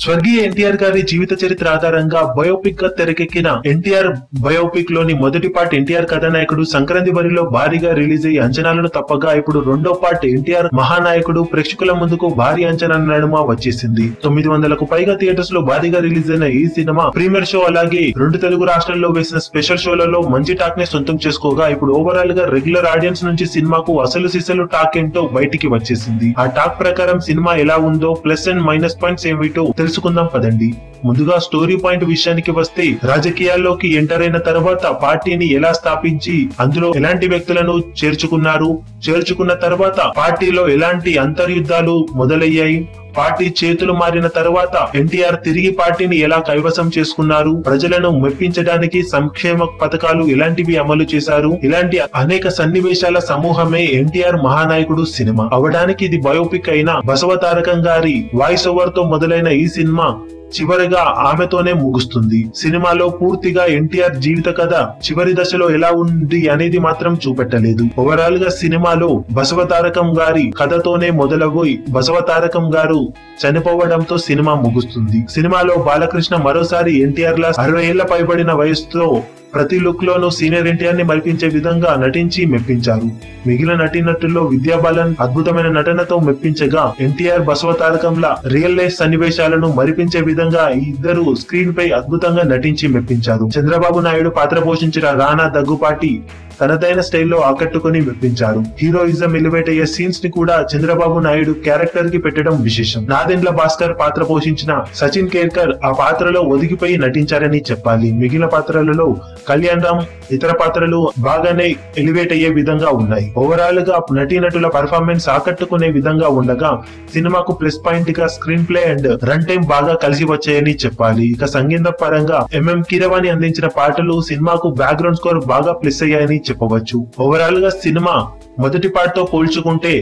స్వర్గీయ ఎన్టీఆర్ గారి జీవిత చరిత్ర ఆధారంగా బయోపిక్గా తెరకెక్కిన ఎన్టీఆర్ బయోపిక్లోని మొదటి పార్ట్ ఎన్టీఆర్ కథానాయకుడు సంక్రాంతి బరిలో భారీగా రిలీజ్ అయ్యి అంచనాలను తప్పగా ఇప్పుడు రెండో పార్ట్ ఎన్టీఆర్ మహానాయకుడు ప్రేక్షకుల ముందుకు భారీ అంచనాల నడుమ వచ్చేసింది. తొమ్మిది వందలకు పైగా థియేటర్స్లో భారీగా రిలీజ్ అయిన ఈ సినిమా ప్రీమియర్ షో అలాగే రెండు తెలుగు రాష్ట్రాల్లో వేసిన స్పెషల్ షోలలో మంచి టాక్ని సొంతం చేసుకోగా ఇప్పుడు ఓవరాల్గా రెగ్యులర్ ఆడియన్స్ నుంచి సినిమాకు అసలు సిసలు టాక్ ఏంటో బయటికి వచ్చేసింది. ఆ టాక్ ప్రకారం సినిమా ఎలా ఉందో ప్లస్ అండ్ మైనస్ పాయింట్స్ ఏమిటో తెలుసుకుందాం పదండి. ముందుగా స్టోరీ పాయింట్ విషయానికి వస్తే రాజకీయాల్లోకి ఎంటర్ అయిన తర్వాత పార్టీని ఎలా స్థాపించి అందులో ఎలాంటి వ్యక్తులను చేర్చుకున్నారు? చేర్చుకున్న తర్వాత పార్టీలో ఎలాంటి అంతర్యుద్ధాలు మొదలయ్యాయి? పార్టీ చేతులు మారిన తరువాత ఎన్టీఆర్ తిరిగి పార్టీని ఎలా కైవసం చేసుకున్నారు? ప్రజలను మెప్పించడానికి సంక్షేమ పథకాలు ఇలాంటివి అమలు చేశారు? ఇలాంటి అనేక సన్నివేశాల సమూహమే ఎన్టీఆర్ మహానాయకుడు సినిమా. అవడానికి ఇది బయోపిక్ అయిన బసవతారకం గారి వాయిస్ ఓవర్తో మొదలైన ఈ సినిమా చివరిగా ఆమెతోనే ముగుస్తుంది. సినిమాలో పూర్తిగా ఎన్టీఆర్ జీవిత కథ చివరి దశలో ఎలా ఉంది అనేది మాత్రం చూపెట్టలేదు. ఓవరాల్గా సినిమాలో బసవతారకం గారి కథతోనే మొదలగోయి బసవతారకం గారు చనిపోవడంతో సినిమా ముగుస్తుంది. సినిమాలో బాలకృష్ణ మరోసారి ఎన్టీఆర్ లా అరవై ఏళ్ళ పైబడిన వయసుతో ప్రతి లుక్ లోనూ సీనియర్ ఎన్టీఆర్ని మరిపించే విధంగా నటించి మెప్పించారు. మిగిలిన నటీనటుల్లో విద్యాబాలన్ అద్భుతమైన నటనతో మెప్పించగా ఎన్టీఆర్ బసవతారకంలా రియల్ లైఫ్ సన్నివేశాలను మరిపించే విధంగా ఈ ఇద్దరు స్క్రీన్ పై అద్భుతంగా నటించి మెప్పించారు. చంద్రబాబు నాయుడు పాత్ర పోషించిన రానా దగ్గుపాటి తనదైన స్టైల్లో ఆకట్టుకుని మెప్పించారు. హీరోయిజం ఎలివేట్ అయ్యే సీన్స్ని కూడా చంద్రబాబు నాయుడు క్యారెక్టర్కి పెట్టడం విశేషం. నాదెండ్ల భాస్కర్ పాత్ర పోషించిన సచిన్ కేర్కర్ ఆ పాత్రలో ఒదిగిపోయి నటించారని చెప్పాలి. మిగిలిన పాత్రలలో కళ్యాణ్ రామ్ ఇతర పాత్రలు బాగానే ఎలివేట్ అయ్యే విధంగా ఉన్నాయి. ఓవరాల్గా నటీనటుల పర్ఫార్మెన్స్ ఆకట్టుకునే విధంగా ఉండగా సినిమాకు ప్లస్ పాయింట్గా screenplay and run time బాగా కలిసి వచ్చాయని చెప్పాలి. ఇక సంగీత పరంగా ఎంఎం కీరవాణి అందించిన పాటలు సినిమాకు బ్యాక్గ్రౌండ్ స్కోర్ బాగా ప్లస్ అయ్యాయని చెప్పవచ్చు. ఓవరాల్గా సినిమా మొదటి పార్ట్తో పోల్చుకుంటే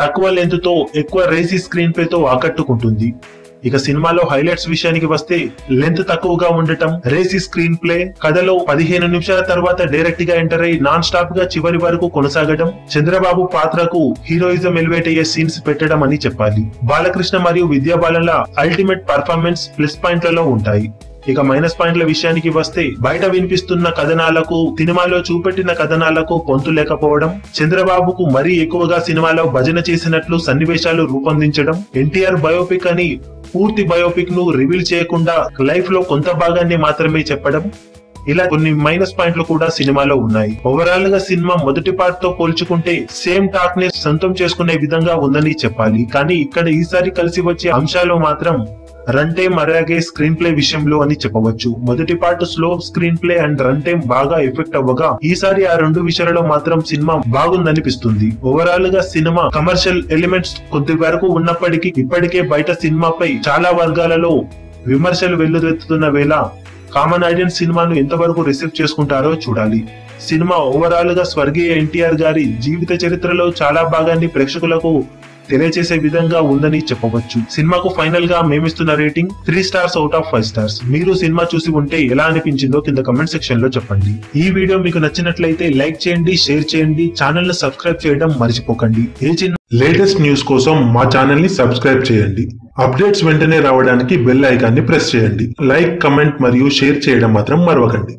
తక్కువ లెంత్తో ఎక్కువ రేసీ స్క్రీన్ ప్లే తో ఆకట్టుకుంటుంది. ఇక సినిమాలో హైలైట్స్ విషయానికి వస్తే లెంత్ తక్కువగా ఉండటం రేసీ స్క్రీన్ ప్లే కథలో పదిహేను నిమిషాల తర్వాత డైరెక్ట్గా ఎంటర్ అయి నాన్ స్టాప్గా చివరి వరకు కొనసాగడం చంద్రబాబు పాత్రకు హీరోయిజం ఎలివేట్ అయ్యే సీన్స్ పెట్టడం అని చెప్పాలి. బాలకృష్ణ మరియు విద్యాబాలన్ల అల్టిమేట్ పర్ఫార్మెన్స్ ప్లస్ పాయింట్లలో ఉంటాయి. ఇక మైనస్ పాయింట్ల విషయానికి వస్తే బయట వినిపిస్తున్న కథనాలకు సినిమాలో చూపెట్టిన కథనాలకు పొంతు లేకపోవడం చంద్రబాబుకు మరీ ఎక్కువగా సినిమాలో భజన చేసినట్లు సన్నివేశాలు రూపొందించడం ఎన్టీఆర్ బయోపిక్ అని పూర్తి బయోపిక్ను రివీల్ చేయకుండా లైఫ్లో కొంత భాగాన్ని మాత్రమే చెప్పడం ఇలా కొన్ని మైనస్ పాయింట్లు కూడా సినిమాలో ఉన్నాయి. ఓవరాల్గా సినిమా మొదటి పార్ట్తో పోల్చుకుంటే సేమ్ టాక్ని సొంతం చేసుకునే విధంగా ఉందని చెప్పాలి. కానీ ఇక్కడ ఈసారి కలిసి వచ్చే అంశాలు మాత్రం రన్ టైం అలాగే స్క్రీన్ ప్లే విషయంలో అని చెప్పవచ్చు. మొదటి part slow screenplay and run time బాగా ఎఫెక్ట్ అవ్వగా ఈసారి ఆ రెండు విషయాలలో మాత్రం సినిమా బాగుందనిపిస్తుంది. ఓవరాల్గా సినిమా కమర్షియల్ ఎలిమెంట్స్ కొద్ది వరకు ఉన్నప్పటికీ ఇప్పటికే బయట సినిమాపై చాలా వర్గాలలో విమర్శలు వెల్లువెత్తుతున్న వేళ కామన్ ఆడియన్స్ సినిమాను ఎంతవరకు రిసీవ్ చేసుకుంటారో చూడాలి. సినిమా ఓవరాల్గా స్వర్గీయ ఎన్టీఆర్ గారి జీవిత చరిత్రలో చాలా భాగాన్ని ప్రేక్షకులకు తెలియజేసే విధంగా ఉందని చెప్పవచ్చు. సినిమాకు ఫైనల్గా మేమిస్తున్న rating three stars out of five stars. మీరు సినిమా చూసి ఉంటే ఎలా అనిపించిందో కింద కమెంట్ సెక్షన్లో చెప్పండి. ఈ వీడియో మీకు నచ్చినట్లయితే లైక్ చేయండి షేర్ చేయండి ఛానల్ను సబ్స్క్రైబ్ చేయడం మర్చిపోకండి. ఏ చిన్న లేటెస్ట్ న్యూస్ కోసం మా ఛానల్ని సబ్స్క్రైబ్ చేయండి. అప్డేట్స్ వెంటనే రావడానికి బెల్ ఐకాన్ని ప్రెస్ చేయండి. లైక్ కమెంట్ మరియు షేర్ చేయడం మాత్రం మరవకండి.